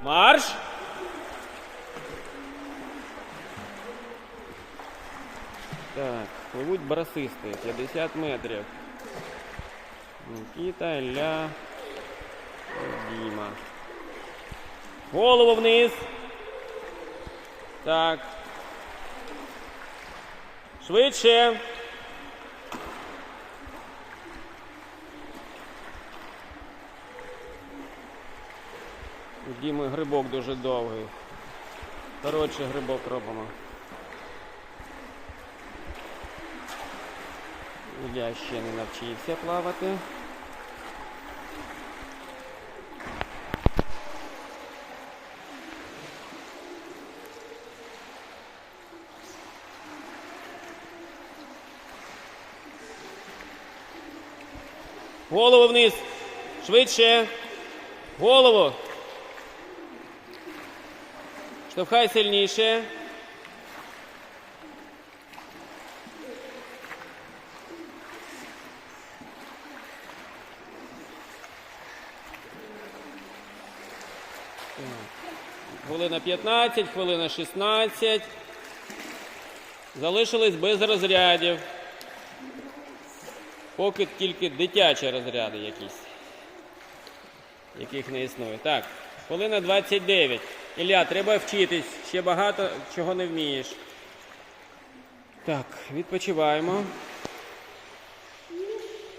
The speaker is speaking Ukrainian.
Марш! Так, пливуть брасисти. 50 метрів. Нікіта, Ілля, Діма. Голову вниз. Так. Швидше. У Діми грибок дуже довгий. Коротше, грибок робимо. Ілля ще не навчився плавати. Голову вниз. Швидше. Голову. Штовхай сильніше. Хвилина 15, хвилина 16. Залишились без розрядів. Поки тільки дитячі розряди якісь, яких не існує. Так, хвилина 29. Ілля, треба вчитись. Ще багато чого не вмієш. Так, відпочиваємо.